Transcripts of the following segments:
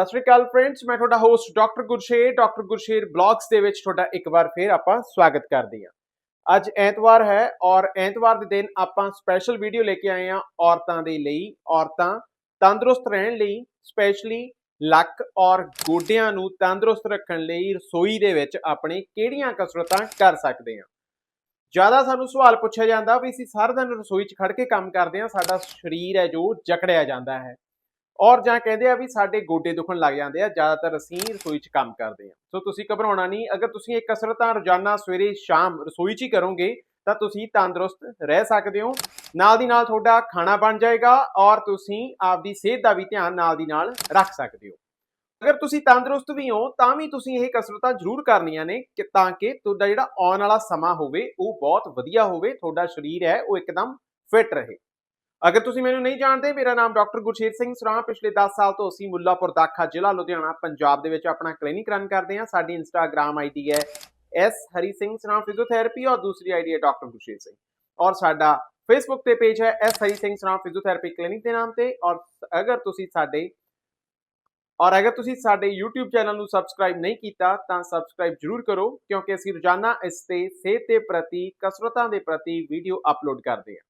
ਸਤਿ ਸ਼੍ਰੀ ਅਕਾਲ ਫਰੈਂਡਸ ਮੈਂ ਤੁਹਾਡਾ host doctor Gursher doctor Gursher blogs ਦੇ ਵਿੱਚ ਤੁਹਾਡਾ ਇੱਕ ਵਾਰ ਫੇਰ ਆਪਾਂ ਸਵਾਗਤ ਕਰਦੇ ਹਾਂ। ਅੱਜ ਐਤਵਾਰ ਹੈ ਔਰ ਐਤਵਾਰ ਦੇ ਦਿਨ ਆਪਾਂ ਸਪੈਸ਼ਲ ਵੀਡੀਓ ਲੈ ਕੇ ਆਏ ਹਾਂ ਔਰਤਾਂ ਦੇ ਲਈ, ਔਰਤਾਂ ਤੰਦਰੁਸਤ ਰਹਿਣ ਲਈ ਸਪੈਸ਼ਲੀ ਲੱਕ ਔਰ ਗੋਡਿਆਂ ਨੂੰ ਤੰਦਰੁਸਤ ਰੱਖਣ ਲਈ ਰਸੋਈ ਦੇ ਵਿੱਚ ਆਪਣੇ ਕਿਹੜੀਆਂ ਕਸਰਤਾਂ ਕਰ ਸਕਦੇ ਹਾਂ। ਜ਼ਿਆਦਾ ਸਾਨੂੰ ਸਵਾਲ ਪੁੱਛਿਆ ਜਾਂਦਾ ਵੀ ਅਸੀਂ ਸਾਰਾ ਦਿਨ ਰਸੋਈ 'ਚ ਖੜ ਕੇ ਕੰਮ ਕਰਦੇ ਹਾਂ, ਸਾਡਾ ਸਰੀਰ ਹੈ ਜੋ ਜਕੜਿਆ ਜਾਂਦਾ ਹੈ। ਔਰ ਜਾਂ ਕਹਿੰਦੇ ਆ ਵੀ ਸਾਡੇ ਗੋਡੇ ਦੁਖਣ ਲੱਗ ਜਾਂਦੇ ਆ, ਜ਼ਿਆਦਾਤਰ ਅਸੀਂ ਰਸੋਈ 'ਚ ਕੰਮ ਕਰਦੇ ਆ। ਸੋ ਤੁਸੀਂ ਘਬਰਾਉਣਾ ਨਹੀਂ, ਅਗਰ ਤੁਸੀਂ ਇਹ ਕਸਰਤਾਂ ਰੋਜ਼ਾਨਾ ਸਵੇਰੇ ਸ਼ਾਮ ਰਸੋਈ 'ਚ ਹੀ ਕਰੋਗੇ, ਤਾਂ ਤੁਸੀਂ ਤੰਦਰੁਸਤ ਰਹਿ ਸਕਦੇ ਹੋ। ਨਾਲ ਦੀ ਨਾਲ ਤੁਹਾਡਾ ਖਾਣਾ ਬਣ ਜਾਏਗਾ ਔਰ ਤੁਸੀਂ ਆਪਦੀ ਸਿਹਤ ਦਾ ਵੀ ਧਿਆਨ ਨਾਲ ਦੀ ਨਾਲ ਰੱਖ ਸਕਦੇ ਹੋ। ਅਗਰ ਤੁਸੀਂ ਤੰਦਰੁਸਤ ਵੀ ਹੋ, ਤਾਂ ਵੀ ਤੁਸੀਂ ਇਹ ਕਸਰਤਾਂ ਜ਼ਰੂਰ ਕਰਨੀਆਂ ਨੇ ਕਿ ਤਾਂ ਕਿ ਤੁਹਾਡਾ ਜਿਹੜਾ ਆਉਣ ਵਾਲਾ ਸਮਾਂ ਹੋਵੇ, ਉਹ ਬਹੁਤ ਵਧੀਆ ਹੋਵੇ, ਤੁਹਾਡਾ ਸਰੀਰ ਹੈ, ਉਹ ਇੱਕਦਮ ਫਿਟ ਰਹੇ। ਅਗਰ ਤੁਸੀਂ ਮੈਨੂੰ ਨਹੀਂ ਜਾਣਦੇ, ਮੇਰਾ ਨਾਮ ਡਾਕਟਰ ਗੁਰਸ਼ੇਰ ਸਿੰਘ ਸਰਾਂ ਪਿਛਲੇ 10 ਸਾਲ ਤੋਂ ਅਸੀਂ ਮੁੱਲਾਪੁਰ ਦਾਖਾ ਜ਼ਿਲ੍ਹਾ ਲੁਧਿਆਣਾ, ਪੰਜਾਬ ਦੇ ਵਿੱਚ ਆਪਣਾ ਕਲੀਨਿਕ ਰਨ ਕਰਦੇ ਹਾਂ। ਸਾਡੀ ਇੰਸਟਾਗ੍ਰam ਆਈਡੀ ਹੈ ਐਸ ਹਰੀ ਸਿੰਘ ਸਰਾਂ ਫਿਜ਼ੀਓਥੈਰੇਪੀ ਔਰ ਦੂਸਰੀ ਆਈਡੀ ਹੈ ਡਾਕਟਰ ਗੁਰਸ਼ੇਰ ਸਿੰਘ। ਔਰ ਸਾਡਾ ਫੇਸਬੁੱਕ ਤੇ ਪੇਜ ਹੈ S Hari Singh Sran physiotherapy clinic ਦੇ ਨਾਮ ਤੇ। ਔਰ ਅਗਰ ਤੁਸੀਂ ਸਾਡੇ ਔਰ ਅਗਰ ਤੁਸੀਂ ਸਾਡੇ YouTube ਚੈਨਲ ਨੂੰ ਸਬਸਕ੍ਰਾਈਬ ਨਹੀਂ ਕੀਤਾ, ਤਾਂ ਸਬਸਕ੍ਰਾਈਬ ਜ਼ਰੂਰ ਕਰੋ, ਕਿਉਂਕਿ ਅਸੀਂ ਰੋਜ਼ਾਨਾ ਇਸ ਤੇ ਸਿਹਤ ਦੇ ਪ੍ਰਤੀ, ਕਸਰਤਾਂ ਦੇ ਪ੍ਰਤੀ ਵੀਡੀਓ ਅਪਲੋਡ ਕਰਦੇ ਹਾਂ।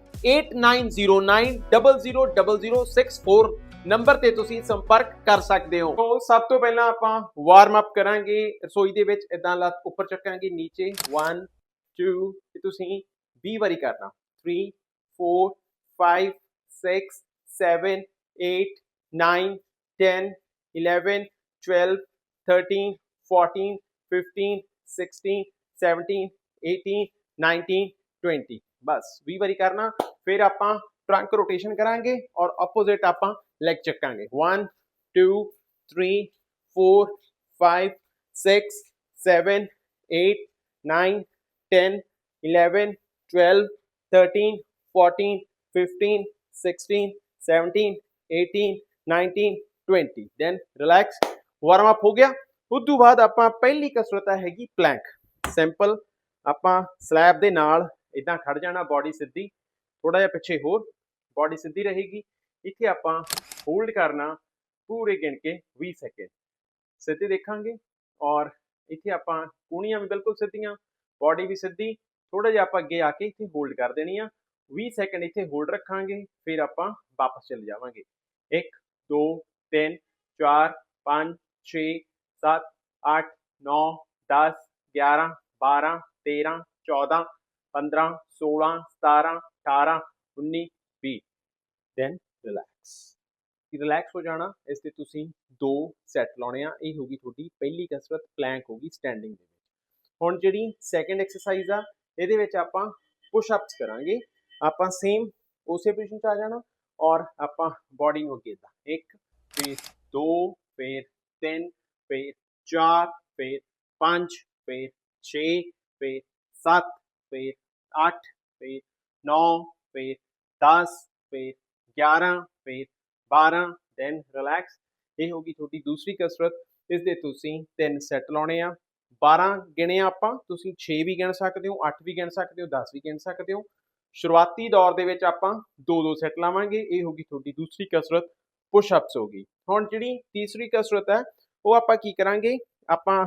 8909000064 ਨੰਬਰ ਤੇ ਤੁਸੀਂ ਸੰਪਰਕ ਕਰ ਸਕਦੇ ਹੋ। ਸੋ ਸਭ ਤੋਂ ਪਹਿਲਾਂ ਆਪਾਂ ਵਾਰਮ ਅਪ ਕਰਾਂਗੇ। ਰਸੋਈ ਦੇ ਵਿੱਚ ਇਦਾਂ ਲੱਤ ਉੱਪਰ ਚੱਕਾਂਗੇ, ਨੀਚੇ। 1 2 ਤੇ ਤੁਸੀਂ 20 ਵਾਰੀ ਕਰਨਾ। 3 4 5 6 7 8 9 10 11 12 13 14 15 16 17 18 19 20 ਬਸ 20 ਵਾਰੀ ਕਰਨਾ। ਫਿਰ ਆਪਾਂ ਟਰੰਕ ਰੋਟੇਸ਼ਨ ਕਰਾਂਗੇ ਔਰ ਆਪੋਜ਼ਿਟ ਆਪਾਂ ਲੈਗ ਚੱਕਾਂਗੇ 1 2 3 4 5 6 7 8 9 10 11 12 13 14 15 16 17 18 19 20 ਦੈਨ ਰਿਲੈਕਸ ਵਾਰਮ ਅਪ ਹੋ ਗਿਆ ਉਸ ਤੋਂ ਬਾਅਦ ਆਪਾਂ ਪਹਿਲੀ ਕਸਰਤ ਹੈਗੀ ਪਲੈਂਕ ਸਿੰਪਲ ਆਪਾਂ ਸਲੈਬ ਦੇ ਨਾਲ ਇਦਾਂ ਖੜ ਜਾਣਾ ਬਾਡੀ ਸਿੱਧੀ ਥੋੜਾ ਜਿਹਾ ਪਿੱਛੇ ਹੋਰ ਬਾਡੀ ਸਿੱਧੀ ਰਹੇਗੀ ਇੱਥੇ ਆਪਾਂ ਹੋਲਡ ਕਰਨਾ ਪੂਰੇ ਗਿਣ ਕੇ 20 ਸੈਕਿੰਡ ਸਿੱਧੀ ਦੇਖਾਂਗੇ ਔਰ ਇੱਥੇ ਆਪਾਂ ਕੂਣੀਆਂ ਵੀ ਬਿਲਕੁਲ ਸਿੱਧੀਆਂ ਬਾਡੀ ਵੀ ਸਿੱਧੀ ਥੋੜਾ ਜਿਹਾ ਆਪਾਂ ਅੱਗੇ ਆ ਕੇ ਇੱਥੇ ਹੋਲਡ ਕਰ ਦੇਣੀ ਆ 20 ਸੈਕਿੰਡ ਇੱਥੇ ਹੋਲਡ ਰੱਖਾਂਗੇ ਫਿਰ ਆਪਾਂ ਵਾਪਸ ਚਲੇ ਜਾਵਾਂਗੇ 1 2 3 4 5 6 7 8 9 10 11 12 13 14 15 16 17 18 19 20 ਦੈਨ ਰਿਲੈਕਸ ਰਿਲੈਕਸ ਹੋ ਜਾਣਾ, ਇਸ ਤੇ ਤੁਸੀਂ ਦੋ ਸੈੱਟ ਲਾਉਣੇ ਆ। ਇਹ ਹੋਗੀ ਤੁਹਾਡੀ ਪਹਿਲੀ ਕਸਰਤ ਪਲੈਂਕ ਹੋਗੀ ਸਟੈਂਡਿੰਗ ਦੇ ਵਿੱਚ। ਹੁਣ ਜਿਹੜੀ ਸੈਕੰਡ ਐਕਸਰਸਾਈਜ਼ ਆ, ਇਹਦੇ ਵਿੱਚ ਆਪਾਂ ਪੁਸ਼ ਅਪਸ ਕਰਾਂਗੇ। ਆਪਾਂ ਸੇਮ ਉਸੇ ਪੋਜੀਸ਼ਨ 'ਚ ਆ ਜਾਣਾ ਔਰ ਆਪਾਂ ਬਾਡੀ ਨੂੰ ਅੱਗੇ ਦਾ ਇੱਕ, ਫਿਰ ਦੋ, ਫਿਰ ਤਿੰਨ, ਫਿਰ ਚਾਰ, ਫਿਰ ਪੰਜ, ਫਿਰ 6 ਫਿਰ 7 ਫਿਰ 8 ਫਿਰ 9 ਫਿਰ 10 ਫਿਰ 11 ਫਿਰ 12 ਦੈਨ ਰਿਲੈਕਸ ਇਹ ਹੋਗੀ ਤੁਹਾਡੀ ਦੂਸਰੀ ਕਸਰਤ। ਇਸ ਦੇ ਤੁਸੀਂ ਤਿੰਨ ਸੈੱਟ ਲਾਉਣੇ ਆ। 12 ਗਿਣੇ ਆਪਾਂ, ਤੁਸੀਂ 6 ਵੀ ਗਿਣ ਸਕਦੇ ਹੋ 8 ਵੀ ਗਿਣ ਸਕਦੇ ਹੋ 10 ਵੀ ਗਿਣ ਸਕਦੇ ਹੋ। ਸ਼ੁਰੂਆਤੀ ਦੌਰ ਦੇ ਵਿੱਚ ਆਪਾਂ ਦੋ ਦੋ ਸੈੱਟ ਲਾਵਾਂਗੇ। ਇਹ ਹੋਗੀ ਤੁਹਾਡੀ ਦੂਸਰੀ ਕਸਰਤ ਪੁਸ਼ ਅਪਸ ਹੋਗੀ ਹੁਣ ਜਿਹੜੀ ਤੀਸਰੀ ਕਸਰਤ ਹੈ, ਉਹ ਆਪਾਂ ਕੀ ਕਰਾਂਗੇ? ਆਪਾਂ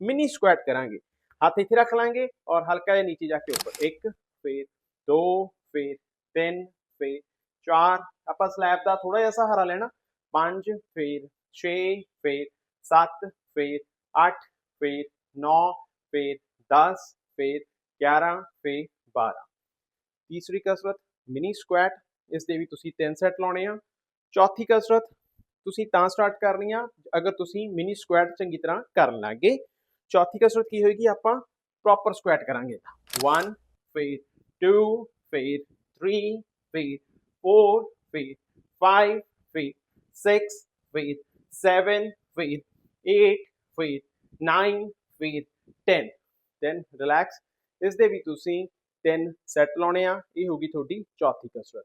ਮਿਨੀ ਸਕੁਐਟ ਕਰਾਂਗੇ। ਹੱਥ ਇੱਥੇ ਰੱਖ ਲਾਂਗੇ ਔਰ ਹਲਕਾ ਜਿਹਾ ਨੀਚੇ ਜਾ ਕੇ ਉੱਪਰ। ਇੱਕ, ਫਿਰ ਦੋ, ਫਿਰ ਤਿੰਨ, ਫੇਰ ਚਾਰ। ਆਪਾਂ ਸਲੈਬ ਦਾ ਥੋੜਾ ਜਿਹਾ ਸਹਾਰਾ ਲੈਣਾ। ਪੰਜ, ਫਿਰ 6 ਫਿਰ 7 ਫਿਰ 8 ਫਿਰ 9 ਫਿਰ 10 ਫਿਰ 11 ਫਿਰ 12 ਤੀਸਰੀ ਕਸਰਤ ਮਿਨੀ ਸਕੁਐਟ ਇਸ ਦੇ ਵੀ ਤੁਸੀਂ ਤਿੰਨ ਸੈੱਟ ਲਾਉਣੇ ਆ। ਚੌਥੀ ਕਸਰਤ, ਤੁਸੀਂ ਤਾਂ ਸਟਾਰਟ ਕਰਨੀ ਆ। ਅਗਰ ਤੁਸੀਂ ਮਿਨੀ ਸਕੁਐਟ ਚੰਗੀ ਤਰ੍ਹਾਂ ਕਰਨ ਲੱਗੇ। ਚੌਥੀ ਕਸਰਤ ਕੀ ਹੋਏਗੀ? ਆਪਾਂ ਪ੍ਰੋਪਰ ਸਕੁਐਟ ਕਰਾਂਗੇ। 1 ਫਿਰ 2 ਫਿਰ 3 ਫਿਰ 4 ਫਿਰ 5 ਫਿਰ 6 ਫਿਰ 7 ਫਿਰ 8 ਫਿਰ 9 ਫਿਰ 10 ਦੈਨ ਰਿਲੈਕਸ ਇਸ ਦੇ ਵੀ ਤੁਸੀਂ ਤਿੰਨ ਸੈੱਟ ਲਾਉਣੇ ਆ। ਇਹ ਹੋਗੀ ਤੁਹਾਡੀ ਚੌਥੀ ਕਸਰਤ।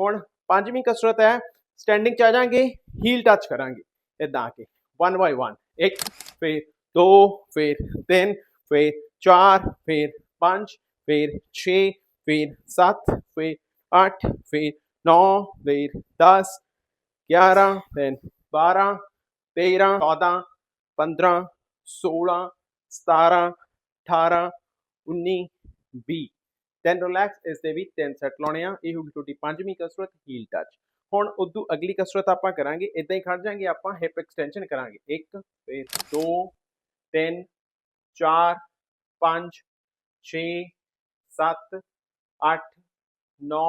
ਹੁਣ ਪੰਜਵੀਂ ਕਸਰਤ ਹੈ। ਸਟੈਂਡਿੰਗ ਚ ਆ ਜਾਾਂਗੇ। ਹੀਲ ਟੱਚ ਕਰਾਂਗੇ। ਇਦਾਂ ਆ ਕੇ। 1 ਬਾਈ 1 ਇੱਕ, ਫਿਰ ਦੋ, ਫਿਰ ਤਿੰਨ, ਫਿਰ ਚਾਰ, ਫਿਰ ਪੰਜ, ਫਿਰ 6 ਫਿਰ 7 ਫਿਰ 8 ਫਿਰ 9 ਫਿਰ 10 11 ਫਿਰ 12 13 14 15 16 17 18 19 20 ਦੈਨ ਰਿਲੈਕਸ ਇਸ ਦੇ ਵੀ ਤਿੰਨ ਸੈੱਟ ਲਾਉਣੇ ਆ। ਇਹ ਹੋਗੀ ਤੁਹਾਡੀ ਪੰਜਵੀਂ ਕਸਰਤ ਹੀਲ ਟੱਚ ਹੁਣ ਉਦੋਂ ਅਗਲੀ ਕਸਰਤ ਆਪਾਂ ਕਰਾਂਗੇ ਇਦਾਂ ਹੀ ਖੜ ਜਾਾਂਗੇ, ਆਪਾਂ ਹਿਪ ਐਕਸਟੈਂਸ਼ਨ ਕਰਾਂਗੇ। 1 ਫਿਰ 2 3 4 5 6 7 8 9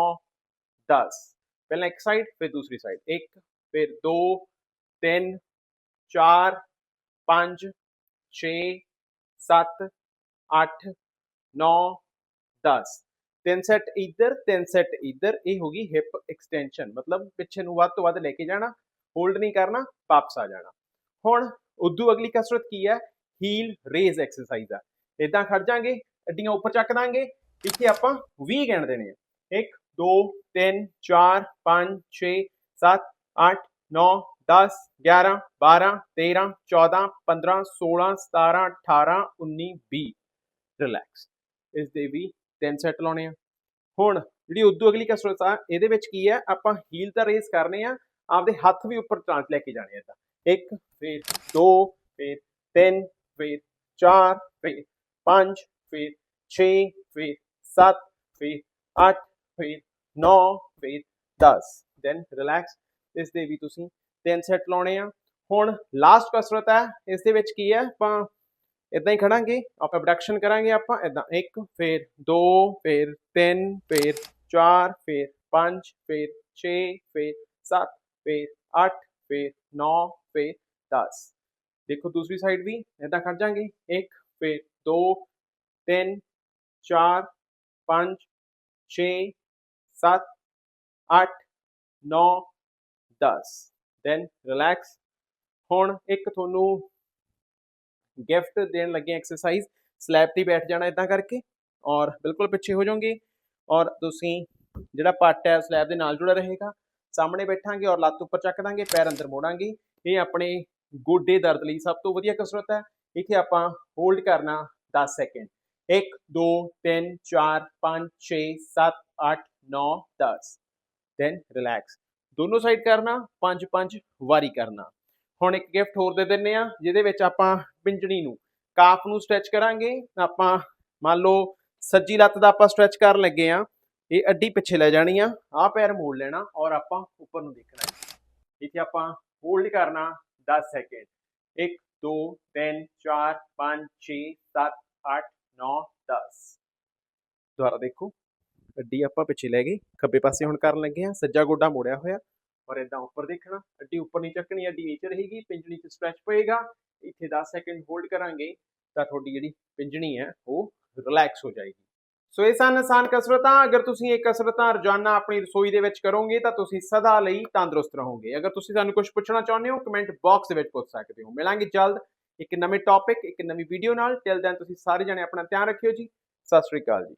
10 ਪਹਿਲਾਂ ਇੱਕ ਸਾਈਡ ਫਿਰ ਦੂਸਰੀ ਸਾਈਡ 1 ਫਿਰ 2 3 4 5 6 7 8 9 10 ਤਿੰਨ ਸੈੱਟ ਇੱਧਰ, ਤਿੰਨ ਸੈੱਟ ਇੱਧਰ। ਇਹ ਹੋ ਗਈ ਹਿਪ ਐਕਸਟੈਂਸ਼ਨ ਮਤਲਬ ਪਿੱਛੇ ਨੂੰ ਵੱਧ ਤੋਂ ਵੱਧ ਲੈ ਕੇ ਜਾਣਾ ਹੋਲਡ ਨਹੀਂ ਕਰਨਾ, ਵਾਪਸ ਆ ਜਾਣਾ। ਹੁਣ ਉਦੋਂ ਅਗਲੀ ਕਸਰਤ ਕੀ ਹੈ? ਹੀਲ ਰੇਜ਼ ਐਕਸਰਸਾਈਜ਼ ਆ ਇਦਾਂ ਖੜ ਜਾਾਂਗੇ, ਅੱਡੀਆਂ ਉੱਪਰ ਚੱਕ ਦਾਂਗੇ ਇੱਥੇ ਆਪਾਂ 20 ਗਿਣ ਦੇਣੇ ਆ। 1 2 3 4 5 6 7 8 9 10 11 12 13 14 15 16 17 18 19 20 ਰਿਲੈਕਸ ਇਸ ਦੇ ਵੀ ਤਿੰਨ ਸੈੱਟ ਲਾਉਣੇ ਆ। ਹੁਣ ਜਿਹੜੀ ਉਦੋਂ ਅਗਲੀ ਕਸਰਤ ਆ, ਇਹਦੇ ਵਿੱਚ ਕੀ ਹੈ ਆਪਾਂ ਹੀਲ ਤਾਂ ਰੇਸ ਕਰਨੇ ਆ, ਆਪਦੇ ਹੱਥ ਵੀ ਉੱਪਰ ਟਾਂਚ ਲੈ ਕੇ ਜਾਣੇ ਆ ਤਾਂ ਇੱਕ, ਫਿਰ ਦੋ, ਫਿਰ ਤਿੰਨ, ਫਿਰ ਚਾਰ, ਫਿਰ ਪੰਜ, ਫਿਰ ਛੇ, ਫਿਰ 7 ਫਿਰ 8 ਫਿਰ 9 ਫਿਰ 10 ਦੈਨ ਰਿਲੈਕਸ ਇਸ ਦੇ ਵੀ ਤੁਸੀਂ ਤਿੰਨ ਸੈੱਟ ਲਾਉਣੇ ਆ। ਹੁਣ ਲਾਸਟ ਕਸਰਤ ਹੈ, ਇਸ ਦੇ ਵਿੱਚ ਕੀ ਹੈ? ਆਪਾਂ ਇਦਾਂ ਹੀ ਖੜਾਂਗੇ, ਆਪਾਂ ਪ੍ਰੋਡਕਸ਼ਨ ਕਰਾਂਗੇ ਆਪਾਂ ਇਦਾਂ ਇੱਕ, ਫਿਰ ਦੋ, ਫਿਰ ਤਿੰਨ, ਫਿਰ ਚਾਰ, ਫਿਰ ਪੰਜ, ਫਿਰ 6 ਫਿਰ 7 ਫਿਰ 8 ਫਿਰ 9 ਫਿਰ 10 ਦੇਖੋ ਦੂਸਰੀ ਸਾਈਡ ਵੀ ਇਦਾਂ ਖੜ ਜਾਾਂਗੇ। ਇੱਕ, ਫਿਰ ਦੋ, ਤਿੰਨ, ਚਾਰ ਪੰਜ 6 7 8 9 10 ਦੈਨ ਰਿਲੈਕਸ ਹੁਣ ਇੱਕ ਤੁਹਾਨੂੰ ਗਿਫਟ ਦੇਣ ਲੱਗੇ ਐਕਸਰਸਾਈਜ਼ ਸਲੈਬ ਤੇ ਬੈਠ ਜਾਣਾ ਇਦਾਂ ਕਰਕੇ ਔਰ ਬਿਲਕੁਲ ਪਿੱਛੇ ਹੋ ਜਾਓਗੇ ਔਰ ਤੁਸੀਂ ਜਿਹੜਾ ਪੱਟ ਹੈ ਸਲੈਬ ਦੇ ਨਾਲ ਜੁੜਾ ਰਹੇਗਾ। ਸਾਹਮਣੇ ਬੈਠਾਂਗੇ ਔਰ ਲੱਤ ਉੱਪਰ ਚੱਕ ਦਾਂਗੇ, ਪੈਰ ਅੰਦਰ ਮੋੜਾਂਗੇ। ਇਹ ਆਪਣੇ ਗੋਡੇ ਦਰਦ ਲਈ ਸਭ ਤੋਂ ਵਧੀਆ ਕਸਰਤ ਹੈ। ਇੱਥੇ ਆਪਾਂ ਹੋਲਡ ਕਰਨਾ 10 ਸੈਕਿੰਡ 1 2 3 4 5 6 7 8 9 10 ਦੈਨ ਰਿਲੈਕਸ ਦੋਨੋਂ ਸਾਈਡ ਕਰਨਾ 5 5 ਵਾਰੀ ਕਰਨਾ ਹੁਣ ਇੱਕ ਗਿਫਟ ਹੋਰ ਦੇ ਦਿੰਨੇ ਆ ਜਿਹਦੇ ਵਿੱਚ ਆਪਾਂ ਪਿੰਜਣੀ ਨੂੰ ਕਾਫ ਨੂੰ ਸਟ੍ਰੈਚ ਕਰਾਂਗੇ। ਆਪਾਂ ਮੰਨ ਲਓ ਸੱਜੀ ਲੱਤ ਦਾ ਆਪਾਂ ਸਟ੍ਰੈਚ ਕਰਨ ਲੱਗੇ ਆ ਇਹ ਅੱਡੀ ਪਿੱਛੇ ਲੈ ਜਾਣੀ ਆ। ਆਹ ਪੈਰ ਮੋੜ ਲੈਣਾ ਔਰ ਆਪਾਂ ਉੱਪਰ ਨੂੰ ਦੇਖਣਾ। ਇੱਥੇ ਆਪਾਂ ਹੋਲਡ ਕਰਨਾ 10 ਸੈਕਿੰਡ 1 2 3 4 5 6 7 8 9 10 ਦੁਬਾਰਾ ਦੇਖੋ। ਅੱਡੀ ਆਪਾਂ ਪਿੱਛੇ ਲੈ ਗਏ, ਖੱਬੇ ਪਾਸੇ ਹੁਣ ਕਰਨ ਲੱਗੇ ਆ ਸੱਜਾ ਗੋਡਾ ਮੋੜਿਆ ਹੋਇਆ। ਔਰ ਇਦਾਂ ਉੱਪਰ ਦੇਖਣਾ, ਅੱਡੀ ਉੱਪਰ ਨਹੀਂ ਚੱਕਣੀ, ਅੱਡੀ ਨੀਚੇ ਰਹੇਗੀ, ਪਿੰਜਣੀ 'ਚ ਸਟ੍ਰੈਚ ਪਏਗਾ। ਇੱਥੇ 10 ਸੈਕਿੰਡ ਹੋਲਡ ਕਰਾਂਗੇ, ਤਾਂ ਤੁਹਾਡੀ ਜਿਹੜੀ ਪਿੰਜਣੀ ਹੈ, ਉਹ ਰਿਲੈਕਸ ਹੋ ਜਾਏਗੀ। ਸੋ ਇਹ ਸਨ ਆਸਾਨ ਕਸਰਤਾਂ। ਅਗਰ ਤੁਸੀਂ ਇਹ ਕਸਰਤਾਂ ਰੋਜ਼ਾਨਾ ਆਪਣੀ ਰਸੋਈ ਦੇ ਵਿੱਚ ਕਰੋਗੇ, ਤਾਂ ਤੁਸੀਂ ਸਦਾ ਲਈ ਤੰਦਰੁਸਤ ਰਹੋਗੇ। ਅਗਰ ਤੁਸੀਂ ਸਾਨੂੰ ਕੁਝ ਪੁੱਛਣਾ ਚਾਹੁੰਦੇ ਹੋ ਕਮੈਂਟ ਬਾਕਸ ਦੇ ਵਿੱਚ ਪੁੱਛ ਸਕਦੇ ਹੋ। ਮਿਲਾਂਗੇ ਜਲਦ ਇੱਕ ਨਵੇਂ ਟੌਪਿਕ ਇੱਕ ਨਵੀਂ ਵੀਡੀਓ ਨਾਲ। ਟਿਲ ਦੈਨ ਤੁਸੀਂ ਸਾਰੇ ਜਣੇ ਆਪਣਾ ਧਿਆਨ ਰੱਖਿਓ ਜੀ। ਸਤਿ ਸ਼੍ਰੀ ਅਕਾਲ ਜੀ।